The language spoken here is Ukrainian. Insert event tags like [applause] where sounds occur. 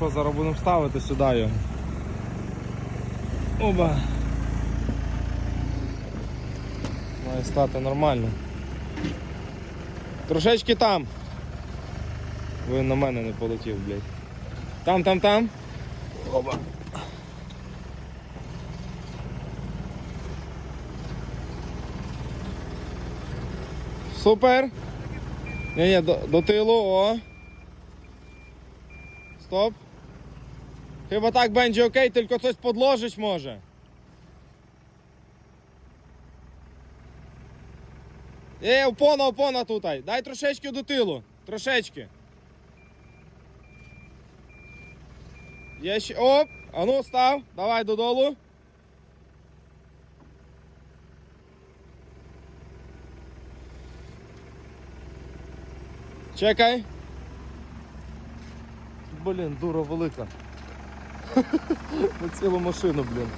що, зараз будемо ставити сюди його. Оба. Має стати нормально. Трошечки там. Ви на мене не полетів, блядь. Там, там, там. Оба. Супер. Ні, ні, до, до тилу, о. Стоп. Chyba tak będzie ok, tylko coś podłożyć może. Є, опона, опона tutaj. Дай трошечки до тилу. Трошечки. Є ще. Оп! А ну став. Давай додолу. Чекай. Блін, дура велика. [laughs] На машину, блін.